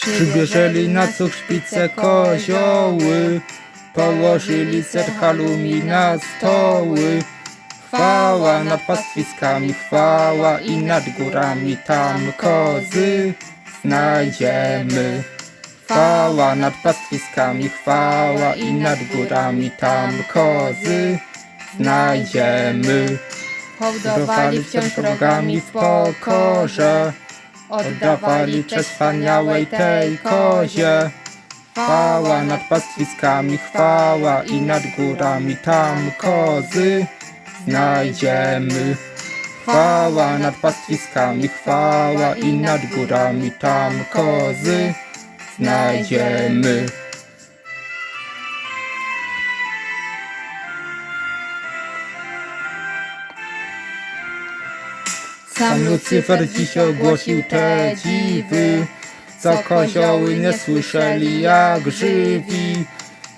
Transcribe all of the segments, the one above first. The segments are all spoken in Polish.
Przybierzeli na cuchrzpicę kozioły, położyli ser halumi na stoły. Chwała nad pastwiskami, chwała i nad górami, tam kozy znajdziemy. Chwała nad pastwiskami, chwała i nad górami, tam kozy znajdziemy. Hołdowali wciąż rogami w pokorze, Oddawali cześć wspaniałej tej kozie. Chwała nad pastwiskami, chwała i nad górami, tam kozy znajdziemy. Chwała nad pastwiskami, chwała i nad górami, tam kozy znajdziemy. Sam Lucyfer dziś ogłosił te dziwy, co kozioły nie słyszeli jak żywi.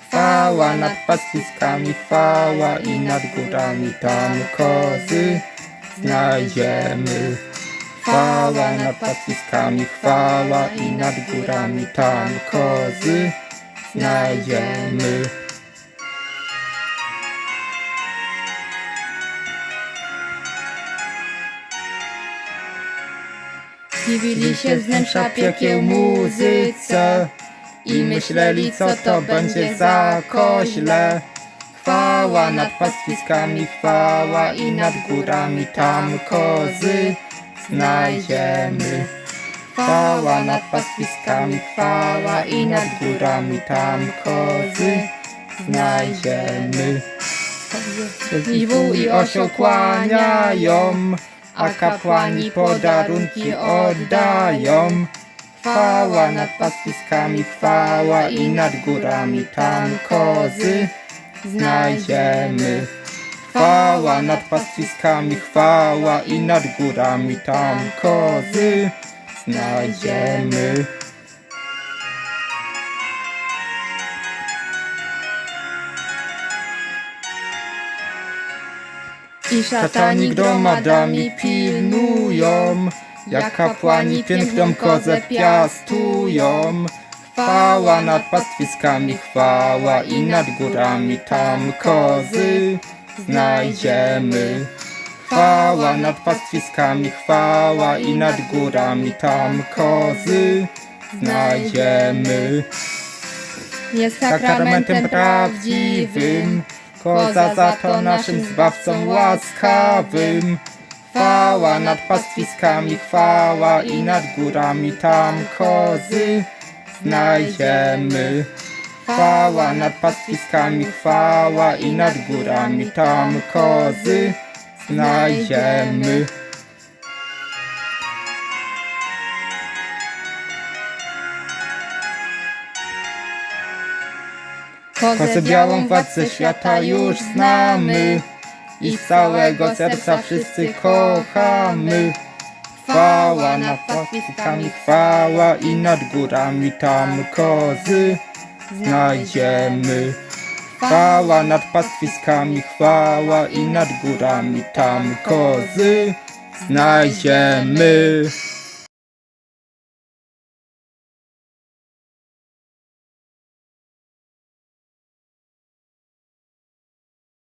Chwała nad pastwiskami, chwała i nad górami, tam kozy znajdziemy. Chwała nad pastwiskami, chwała i nad górami, tam kozy znajdziemy. Dziwili się z wnętrza piekieł muzyce i myśleli, co to będzie za koźle. Chwała nad pastwiskami, chwała i nad górami, tam kozy znajdziemy. Chwała nad pastwiskami, chwała i nad górami, tam kozy znajdziemy. I wół i osioł kłaniają, a kapłani podarunki oddają. Chwała nad pastwiskami, chwała i nad górami, tam kozy znajdziemy. Chwała nad pastwiskami, chwała i nad górami, tam kozy znajdziemy. I Szatani gromadami pilnują, jak kapłani piękną kozę piastują. Chwała nad pastwiskami, chwała i nad górami, tam kozy znajdziemy. Chwała nad pastwiskami, chwała i nad górami, tam kozy znajdziemy. jest Sakramentem prawdziwym, koza za to naszym zbawcą łaskawym. Chwała nad pastwiskami, chwała i nad górami, tam kozy znajdziemy. Chwała nad pastwiskami, chwała i nad górami, tam kozy znajdziemy. Kozę białą władcę świata już znamy i z całego serca wszyscy kochamy. Chwała nad pastwiskami, chwała i nad górami, tam kozy znajdziemy. Chwała nad pastwiskami, chwała i nad górami, tam kozy znajdziemy.